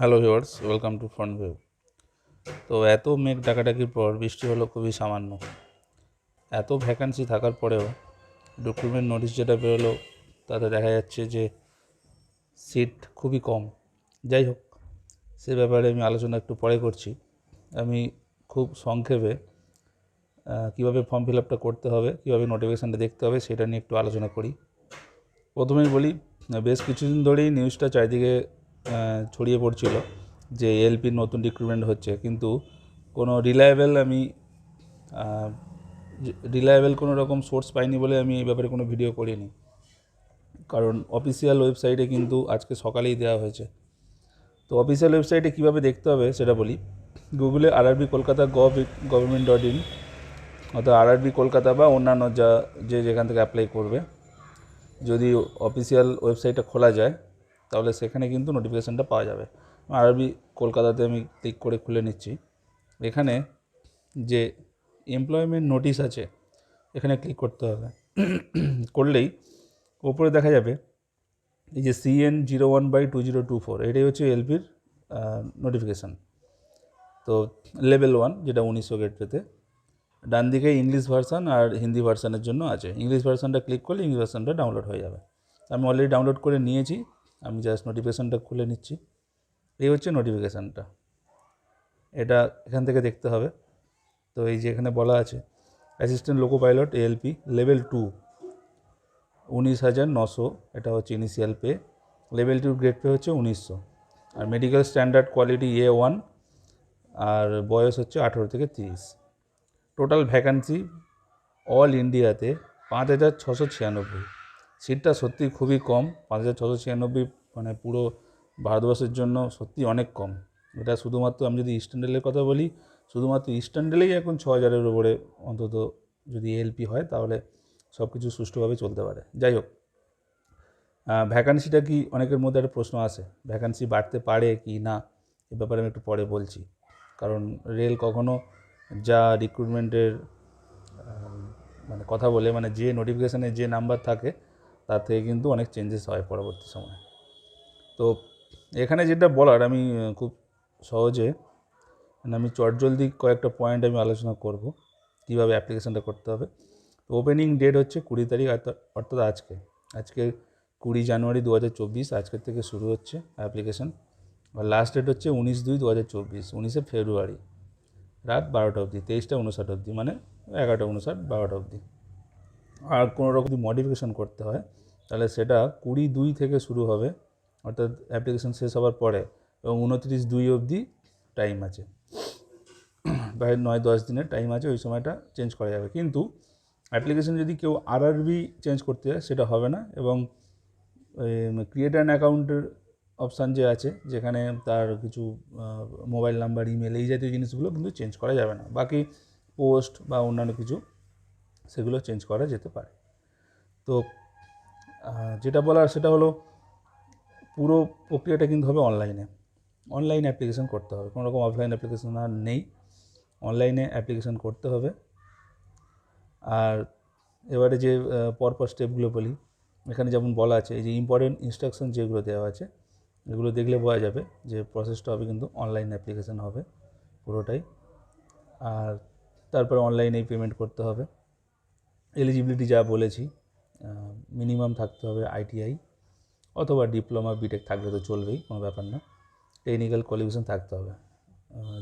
Hello viewers, welcome to front view. তো এত মেঘ ডাকাডাকির পর বৃষ্টি হলো খুবই সামান্য। এত ভ্যাকান্সি থাকার পরেও রিক্রুটমেন্ট নোটিশ যেটা বেরোলো, তাতে দেখা যাচ্ছে যে সিট খুবই কম। যাই হোক, সে ব্যাপারে আমি আলোচনা একটু পরে করছি। আমি খুব সংক্ষেপে কীভাবে ফর্ম ফিল আপটা করতে হবে, কীভাবে নোটিফিকেশানটা দেখতে হবে সেটা নিয়ে একটু আলোচনা করি। প্রথমেই বলি, বেশ কিছুদিন ধরেই নিউজটা চারিদিকে ছড়িয়ে পড়ছিল যে এলপির নতুন রিক্রুটমেন্ট হচ্ছে। কিন্তু কোনো রিলায়েবল আমি রিলায়েবল কোনো রকম সোর্স পাইনি বলে আমি এই ব্যাপারে কোনো ভিডিও করিনি। কারণ অফিসিয়াল ওয়েবসাইটে কিন্তু আজকে সকালেই দেওয়া হয়েছে। তো অফিসিয়াল ওয়েবসাইটে কীভাবে দেখতে হবে সেটা বলি। গুগলে RRB Kolkata gov government dot in অর্থাৎ আরআরবি কলকাতা বা অন্যান্য যা, যে যেখান থেকে অ্যাপ্লাই করবে। যদি অফিসিয়াল ওয়েবসাইটটা খোলা যায় তাহলে সেখানে কিন্তু নোটিফিকেশানটা পাওয়া যাবে। আরবি কলকাতাতে আমি ক্লিক করে খুলে নিচ্ছি। এখানে যে এমপ্লয়মেন্ট নোটিশ আছে, এখানে ক্লিক করতে হবে। করলেই ওপরে দেখা যাবে এই যে CN zero one by two zero two four এটাই হচ্ছে এলপির নোটিফিকেশান তো লেভেল ওয়ান যেটা উনিশশো গেটওয়েতে ডান দিকে ইংলিশ ভার্সান আর হিন্দি ভার্সানের জন্য আছে। ইংলিশ ভার্সানটা ক্লিক করলে ইংলিশ ভার্সানটা ডাউনলোড হয়ে যাবে। আমি অলরেডি ডাউনলোড করে নিয়েছি। আমি জাস্ট নোটিফিকেশানটা খুলে নিচ্ছি। এই হচ্ছে নোটিফিকেশানটা এটা এখান থেকে দেখতে হবে। তো এই যে এখানে বলা আছে assistant loco pilot ALP level two উনিশ হাজার নশো, এটা হচ্ছে initial pay level two grade pay হচ্ছে উনিশশো। আর medical standard quality A one আর বয়স হচ্ছে আঠেরো থেকে তিরিশ। টোটাল ভ্যাকান্সি অল ইন্ডিয়াতে পাঁচ হাজার ছশো ছিয়ানব্বই। সিটটা সত্যি খুবই কম, পাঁচ হাজার ছশো ছিয়ানব্বই মানে পুরো ভারতবর্ষের জন্য সত্যি অনেক কম। এটা শুধুমাত্র আমি যদি ইস্টার্ন রেলের কথা বলি, শুধুমাত্র ইস্টার্ন রেলেই এখন ছ হাজারের উপরে অন্তত যদি এলপি হয়, তাহলে সব কিছু সুষ্ঠুভাবে চলতে পারে। যাই হোক ভ্যাকান্সিটা কি অনেকের মধ্যে একটা প্রশ্ন আসে ভ্যাকান্সি বাড়তে পারে কি না, এ ব্যাপারে আমি একটু পরে বলছি। কারণ রেল কখনো যা রিক্রুটমেন্টের মানে কথা বলে মানে যে নোটিফিকেশানে যে নাম্বার থাকে তার থেকে কিন্তু অনেক চেঞ্জেস হয় পরবর্তী সময়ে। তো এখানে যেটা বলার, আমি খুব সহজে মানে আমি চটজলদি কয়েকটা পয়েন্ট আমি আলোচনা করব, কীভাবে অ্যাপ্লিকেশানটা করতে হবে। তো ওপেনিং ডেট হচ্ছে কুড়ি তারিখ অর্থাৎ আজকে। আজকে কুড়ি জানুয়ারি দু হাজার চব্বিশ, আজকের থেকে শুরু হচ্ছে অ্যাপ্লিকেশান আর লাস্ট ডেট হচ্ছে উনিশ দুই দু হাজার চব্বিশ, উনিশে ফেব্রুয়ারি। রাত বারোটা অবধি, তেইশটা উনষাট অবধি মানে এগারোটা উনষাট বারোটা অবধি। আর কোনো রকম যদি মডিফিকেশান করতে হয়, তাহলে সেটা কুড়ি দুই থেকে শুরু হবে, অর্থাৎ অ্যাপ্লিকেশান শেষ হওয়ার পরে এবং উনত্রিশ দুই অবধি টাইম আছে। প্রায় নয় দশ দিনের টাইম আছে, ওই সময়টা চেঞ্জ করা যাবে। কিন্তু অ্যাপ্লিকেশান যদি কেউ আরআরবি চেঞ্জ করতে যায় সেটা হবে না এবং ক্রিয়েট অ্যান অ্যাকাউন্টের অপশান যে আছে, যেখানে তার কিছু মোবাইল নাম্বার ইমেল এই জাতীয় জিনিসগুলো কিন্তু চেঞ্জ করা যাবে না। বাকি পোস্ট বা অন্যান্য কিছু সেগুলো চেঞ্জ করা যেতে পারে। তো যেটা বলার সেটা হলো, পুরো প্রক্রিয়াটা কিন্তু হবে অনলাইনে অনলাইন অ্যাপ্লিকেশন করতে হবে। কোনো রকম অফলাইন অ্যাপ্লিকেশন আর নেই। অনলাইনে অ্যাপ্লিকেশন করতে হবে। আর এবারে যে পরপর স্টেপগুলো বলি, এখানে যেমন বলা আছে, এই যে ইম্পর্টেন্ট ইনস্ট্রাকশন যেগুলো দেওয়া আছে, এগুলো দেখলে বোঝা যাবে যে প্রসেসটা হবে কিন্তু অনলাইন অ্যাপ্লিকেশান হবে পুরোটাই। আর তারপরে অনলাইনেই পেমেন্ট করতে হবে। এলিজিবিলিটি যা বলেছি মিনিমাম থাকতে হবে আইটিআই অথবা ডিপ্লোমা বিটেক থাকলে তো চলবেই, কোনো ব্যাপার না। টেকনিক্যাল কোয়ালিফিকেশান থাকতে হবে।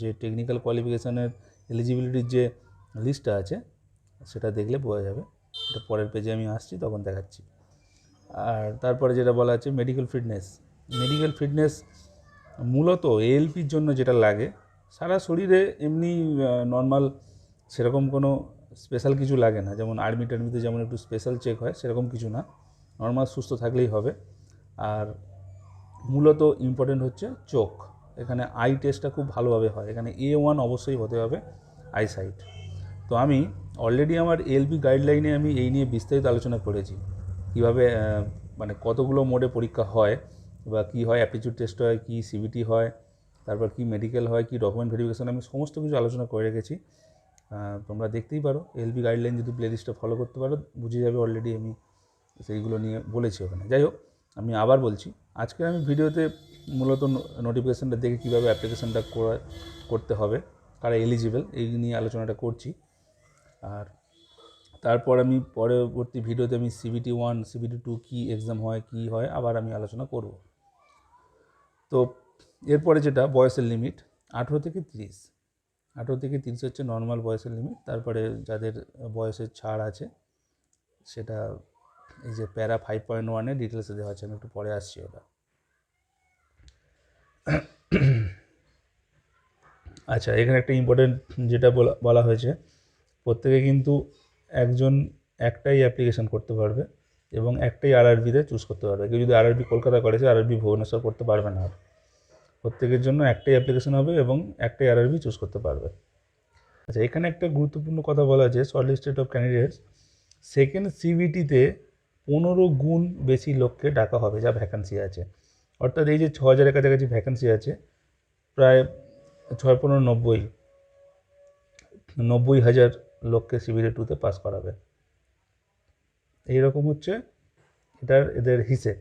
যে টেকনিক্যাল কোয়ালিফিকেশানের এলিজিবিলিটির যে লিস্টটা আছে, সেটা দেখলে বোঝা যাবে। এটা পরের পেজে আমি আসছি, তখন দেখাচ্ছি। আর তারপরে যেটা বলা আছে মেডিকেল ফিটনেস মেডিকেল ফিটনেস মূলত এএলপির জন্য যেটা লাগে, সারা শরীরে এমনি নর্মাল সেরকম কোনো স্পেশাল কিছু লাগে না। যেমন আর্মি টার্মিতে যেমন একটু স্পেশাল চেক হয়, সেরকম কিছু না। নর্মাল সুস্থ থাকলেই হবে। আর মূলত ইম্পর্টেন্ট হচ্ছে চোখ। এখানে আই টেস্টটা খুব ভালোভাবে হয়। এখানে এ ওয়ান অবশ্যই হতে হবে আই সাইট তো আমি অলরেডি আমার এলবি গাইডলাইনে আমি এই নিয়ে বিস্তারিত আলোচনা করেছি। কীভাবে মানে কতগুলো মোডে পরীক্ষা হয় বা কী হয় অ্যাপটিচিউড টেস্ট হয়, কী সিবিটি হয়, তারপর কী মেডিকেল হয়, কী ডকুমেন্ট ভেরিফিকেশন আমি সমস্ত কিছু আলোচনা করে রেখেছি। তোমরা দেখতেই পারো এলবি গাইডলাইন যদি প্লেলিস্টটা ফলো করতে পারো, বুঝে যাবে অলরেডি আমি সেইগুলো নিয়ে বলেছি ওখানে। যাই হোক, আমি আবার বলছি, আজকে আমি ভিডিওতে মূলত নোটিফিকেশানটা দেখে কীভাবে অ্যাপ্লিকেশানটা করতে হবে, কারা এলিজিবল এই নিয়ে আলোচনাটা করছি। আর তারপর আমি পরবর্তী ভিডিওতে আমি সিবিটি ওয়ান সিবিটি টু কী এক্সাম হয়, কী হয়, আবার আমি আলোচনা করব। তো, এরপরে যেটা, বয়সের লিমিট আঠেরো থেকে তিরিশ। আঠেরো থেকে তিরিশ হচ্ছে নর্মাল বয়সের লিমিট তারপরে যাদের বয়সের ছাড় আছে, সেটা এই যে প্যারা ফাইভ পয়েন্ট ওয়ানে ডিটেলসে দেওয়া আছে, আমি একটু পরে আসছি ওটা। আচ্ছা এখানে একটা ইম্পর্টেন্ট যেটা বলা বলা হয়েছে, প্রত্যেকে কিন্তু একজন, একটাই অ্যাপ্লিকেশান করতে পারবে এবং একটাই আরআরবিতে চুজ করতে পারবে। কেউ যদি আরআরবি কলকাতা করে সে আরআরবি ভুবনেশ্বর করতে পারবে না। আর প্রত্যেকের জন্য একটাই অ্যাপ্লিকেশন হবে এবং একটাই আরআরবি চুজ করতে পারবে। আচ্ছা এখানে একটা গুরুত্বপূর্ণ কথা বলা আছে short listed of candidates second সিবিটিতে পনেরো গুণ বেশি লোককে ডাকা হবে যা ভ্যাকান্সি আছে। অর্থাৎ এই যে ছ হাজারের কাছাকাছি ভ্যাকান্সি আছে, প্রায় ছয় পনেরো নব্বই নব্বই হাজার লোককে সিবিটি টুতে পাস করাবে। এইরকম হচ্ছে এটার এদের হিসেব।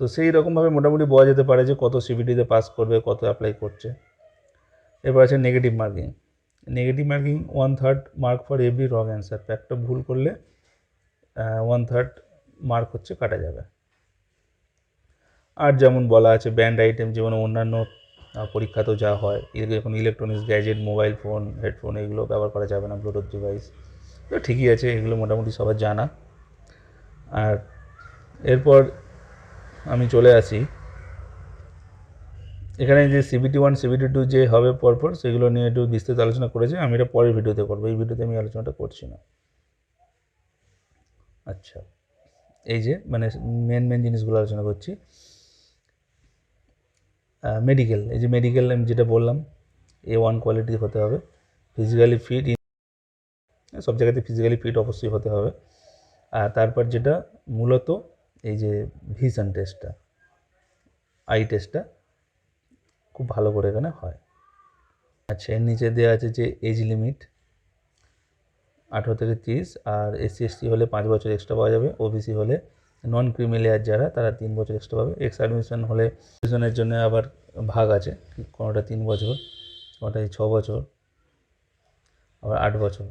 তো সেই রকমভাবে মোটামুটি বোঝা যেতে পারে যে কত সিবিটিতে পাস করবে, কত অ্যাপ্লাই করছে। এরপর আছে negative marking negative marking one third mark for every wrong answer একটা ভুল করলে ওয়ান থার্ড মার্ক হচ্ছে কাটা যাবে। আর যেমন বলা আছে ব্যান্ড আইটেম যেমন অন্যান্য পরীক্ষাতেও যা হয় এখন electronics gadget mobile phone headphone এগুলো ব্যবহার করা যাবে না ব্লুটুথ ডিভাইস তো ঠিকই আছে, এগুলো মোটামুটি সবার জানা। আর এরপর আমি চলে আসি। এখানে যে সিবিটি ওয়ান সিবিটি টু যে হবে পরপর, সেগুলো নিয়ে একটু বিস্তারিত আলোচনা করেছে। আমি এটা পরের ভিডিওতে করব। এই ভিডিওতে আমি আলোচনাটা করছি না। আচ্ছা। এই যে মানে মেন মেন জিনিসগুলো আলোচনা করছি। মেডিকেল এই যে মেডিকেল আমি যেটা বললাম এ ওয়ান কোয়ালিটি হতে হবে। ফিজিক্যালি ফিট সব জায়গাতে ফিজিক্যালি ফিট অবশ্যই হতে হবে। আর তারপর যেটা মূলত এই যে ভিশন টেস্টটা আই টেস্টটা খুব ভালো করে এখানে হয়। আচ্ছা এর নিচে দেওয়া আছে যে এজ লিমিট আঠেরো থেকে তিরিশ, আর এসসি এসটি হলে পাঁচ বছর এক্সট্রা পাওয়া যাবে। ওবিসি হলে নন ক্রিমিলিয়ার যারা, তারা তিন বছর এক্সট্রা পাবে। এক্স অ্যাডমিশন হলে অ্যাডমিশনের জন্য আবার ভাগ আছে, কোনোটা তিন বছর কোনোটায় ছ বছর, আবার আট বছর।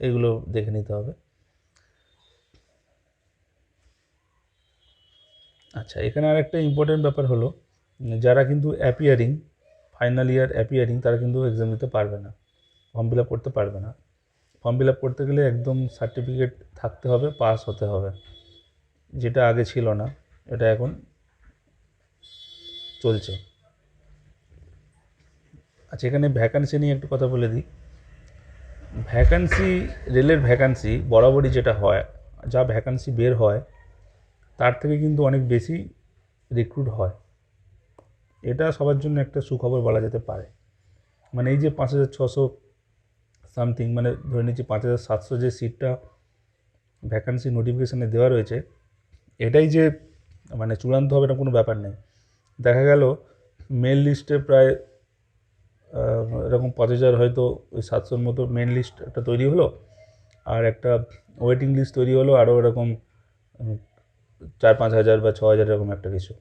এগুলো দেখে নিতে হবে। আচ্ছা এখানে আর একটা ইম্পর্টেন্ট ব্যাপার হলো, যারা কিন্তু অ্যাপিয়ারিং ফাইনাল ইয়ার অ্যাপিয়ারিং তারা কিন্তু এক্সাম দিতে পারবে না ফর্ম ফিল আপ করতে পারবে না। ফর্ম ফিল আপ করতে গেলে একদম সার্টিফিকেট থাকতে হবে পাস হতে হবে। যেটা আগে ছিল না, এটা এখন চলছে। আচ্ছা এখানে ভ্যাকান্সি নিয়ে একটু কথা বলে দিই। ভ্যাকান্সি রেলের ভ্যাকান্সি বরাবরই যেটা হয়, যা ভ্যাকান্সি বের হয় তার থেকে কিন্তু অনেক বেশি রিক্রুট হয়। এটা সবার জন্য একটা সুখবর বলা যেতে পারে। মানে এই যে পাঁচ হাজার ছশো সামথিং মানে ধরে নিচ্ছি পাঁচ হাজার সাতশো যে সিটটা ভ্যাকান্সি নোটিফিকেশানে দেওয়া রয়েছে, এটাই যে মানে চূড়ান্ত হবে না কোনো ব্যাপার নেই। দেখা গেল মেল লিস্টে প্রায় এরকম পাঁচ হাজার হয়তো ওই সাতশোর মতো মেন লিস্ট একটা তৈরি হলো, আর একটা ওয়েটিং লিস্ট তৈরি হলো, আরও এরকম চার পাঁচ হাজার বা ছ হাজার এরকম একটা কিছু।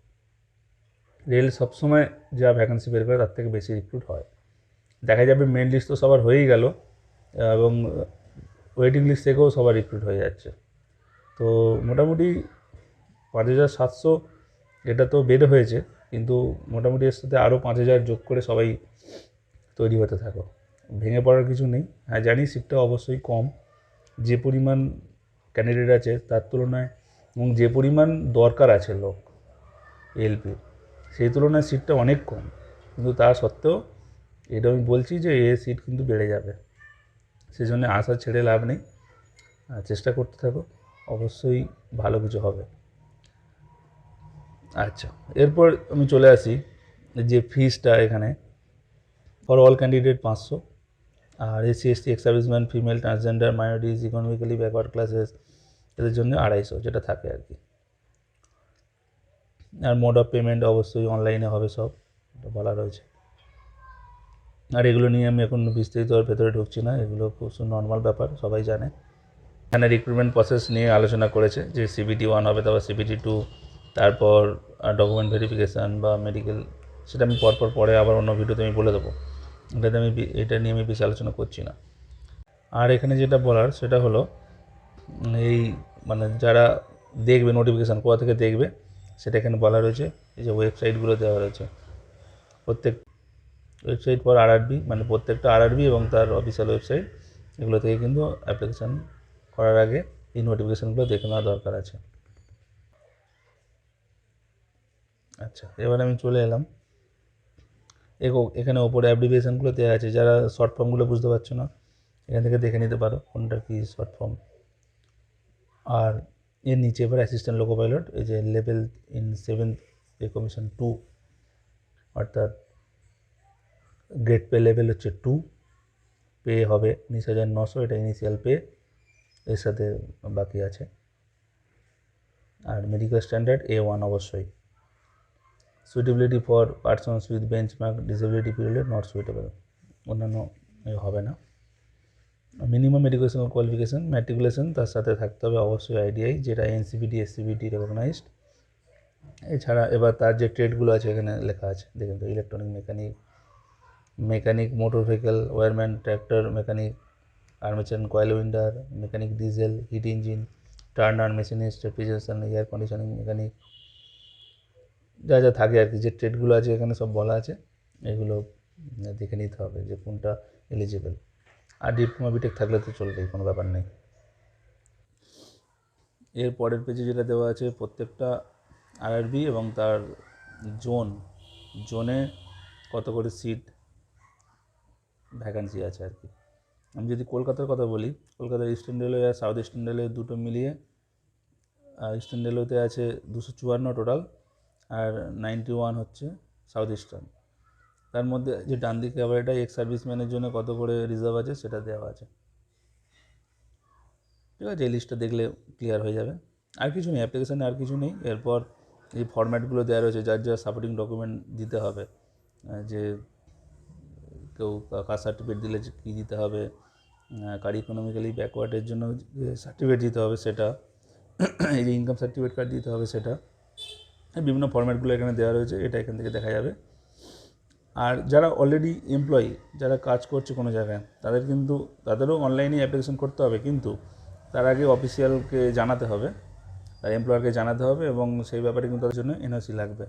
রেল সবসময় যা ভ্যাকান্সি বের করে তার থেকে বেশি রিক্রুট হয়। দেখা যাবে মেন লিস্ট তো সবার হয়েই গেল, এবং ওয়েটিং লিস্ট থেকেও সবার রিক্রুট হয়ে যাচ্ছে। তো মোটামুটি পাঁচ হাজার সাতশো, এটা তো বের হয়েছে, কিন্তু মোটামুটি এর সাথে আরও পাঁচ হাজার যোগ করে সবাই তৈরি হতে থাকো। ভেঙে পড়ার কিছু নেই। হ্যাঁ জানি সিটটা অবশ্যই কম। যে পরিমাণ ক্যান্ডিডেট আছে, তার তুলনায় এবং যে পরিমাণ দরকার আছে লোক এলপি সেই তুলনায় সিটটা অনেক কম। কিন্তু তা সত্ত্বেও এটা আমি বলছি যে এ সিট কিন্তু বেড়ে যাবে। সেই জন্য আশা ছেড়ে লাভ নেই। চেষ্টা করতে থাকো, অবশ্যই ভালো কিছু হবে। আচ্ছা এরপর আমি চলে আসি যে ফিসটা এখানে। ফর অল ক্যান্ডিডেট পাঁচশো। আর SC ST ex serviceman female transgender minorities economically backward classes এদের জন্য আড়াইশো যেটা থাকে আর কি। আর মোড অফ পেমেন্ট অবশ্যই অনলাইনে হবে সব, এটা বলা রয়েছে। আর এগুলো নিয়ে আমি এখন বিস্তারিত ভেতরে ঢুকছি না, এগুলো খুব নর্মাল ব্যাপার, সবাই জানে। এখানে রিক্রুটমেন্ট প্রসেস নিয়ে আলোচনা করেছে, যে সিবিটি ওয়ান হবে, তারপর সিবিটি টু তারপর ডকুমেন্ট ভেরিফিকেশান বা মেডিকেল সেটা আমি পরপর পরে আবার অন্য ভিডিওতে আমি বলে দেবো। এটাতে আমি এটা নিয়ে আমি বেশি আলোচনা করছি না। আর এখানে যেটা বলার, সেটা হলো এই মানে যারা দেখবে নোটিফিকেশান কোথা থেকে দেখবে, সেটা এখানে বলা রয়েছে, এই যে ওয়েবসাইটগুলো দেওয়া রয়েছে। প্রত্যেক ওয়েবসাইট ফর আরআরবি মানে প্রত্যেকটা আরআরবি এবং তার অফিসিয়াল ওয়েবসাইট এগুলো থেকে কিন্তু অ্যাপ্লিকেশান করার আগে এই নোটিফিকেশানগুলো দেখে নেওয়া দরকার আছে। আচ্ছা এবার আমি চলে এলাম। এখানে ওপরে অ্যাপ্লিকেশানগুলো দেওয়া আছে, যারা শর্ট ফর্মগুলো বুঝতে পারছ না, এখান থেকে দেখে নিতে পারো কোনটা কি শর্ট ফর্ম আর এর নিচে এবার অ্যাসিস্ট্যান্ট লোকো পাইলট এই যে level in seventh pay commission two অর্থাৎ গ্রেড পে লেভেল হচ্ছে টু পে হবে উনিশ হাজার নশো, এটা ইনিশিয়াল পে এর সাথে বাকি আছে। আর মেডিকেল স্ট্যান্ডার্ড এ ওয়ান অবশ্যই। Suitability for persons with benchmark disability period not suitable অন্যান্য এ হবে না। মিনিমাম এডুকেশনাল কোয়ালিফিকেশান ম্যাট্রিকুলেশন তার সাথে থাকতে হবে অবশ্যই আইডিআই যেটা এনসিবিটি এসসিবিটি রেকগনাইজড এছাড়া এবার তার যে ট্রেডগুলো আছে, এখানে লেখা আছে। দেখুন তো electronic mechanic mechanic motor vehicle wireman tractor mechanic armature coil winder mechanic diesel heat engine turn turner machinist refrigeration air conditioning mechanic যা যা থাকে আর কি, যে ট্রেডগুলো আছে, এখানে সব বলা আছে। এগুলো দেখে নিতে হবে যে কোনটা এলিজিবল আর ডিপ্লোমা বিটেক থাকলে তো চলবেই, কোনো ব্যাপার নেই। এর পরের পেজে যেটা দেওয়া আছে, প্রত্যেকটা আরআরবি এবং তার জোন, জোনে কত করে সিট ভ্যাকান্সি আছে আর কি। আমি যদি কলকাতার কথা বলি, কলকাতার ইস্টার্ন রেলওয়ে আর সাউথ ইস্টার্ন রেলওয়ে দুটো মিলিয়ে ইস্টার্ন রেলওয়েতে আছে দুশো চুয়ান্ন টোটাল আর নাইনটি ওয়ান হচ্ছে সাউথ ইস্টার্ন তার মধ্যে যে ডান দিকে আবার এটা এক্স সার্ভিসম্যানের জন্য কত করে রিজার্ভ আছে সেটা দেওয়া আছে। ঠিক আছে, এই লিস্টটা দেখলে ক্লিয়ার হয়ে যাবে। আর কিছু নেই অ্যাপ্লিকেশানে আর কিছু নেই। এরপর এই ফরম্যাটগুলো দেওয়া রয়েছে, যার যা সাপোর্টিং ডকুমেন্ট দিতে হবে। যে কেউ কাস্ট সার্টিফিকেট দিলে কী দিতে হবে কার ইকোনমিক্যালি ব্যাকওয়ার্ডের জন্য যে সার্টিফিকেট দিতে হবে সেটা, এই যে ইনকাম সার্টিফিকেট কার্ড দিতে হবে সেটা। বিভিন্ন ফরম্যাটগুলো এখানে দেওয়া রয়েছে, এটা এখান থেকে দেখা যাবে। আর যারা অলরেডি এমপ্লয়ি যারা কাজ করছে কোনো জায়গায়, তাদের কিন্তু, তাদেরও অনলাইনে অ্যাপ্লিকেশন করতে হবে, কিন্তু তার আগে অফিসিয়ালকে জানাতে হবে, তার এমপ্লয়ারকে জানাতে হবে এবং সেই ব্যাপারে কিন্তু তাদের জন্য এনওসি লাগবে।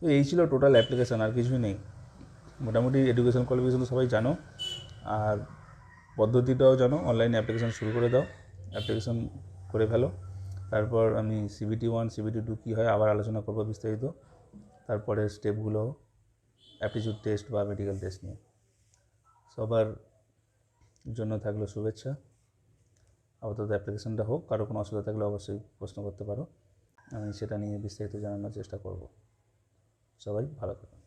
তো এই ছিল টোটাল অ্যাপ্লিকেশান আর কিছুই নেই। মোটামুটি এডুকেশন কোয়ালিফিকেশন তো সবাই জানো, আর পদ্ধতিটাও জানো অনলাইনে অ্যাপ্লিকেশান শুরু করে দাও অ্যাপ্লিকেশন করে ফেলো। তারপর আমি সিবিটি ওয়ান সিবিটি টু কী হয় আবার আলোচনা করব বিস্তারিত। তারপরে স্টেপগুলো অ্যাপটিচিউড টেস্ট বা মেডিকেল টেস্ট নিয়ে। সবার জন্য থাকল শুভেচ্ছা। আপাতত অ্যাপ্লিকেশনটা হোক, কারও কোনো অসুবিধা থাকলে অবশ্যই প্রশ্ন করতে পারো। আমি সেটা নিয়ে বিস্তারিত জানানোর চেষ্টা করব। সবাই ভালো থাকুন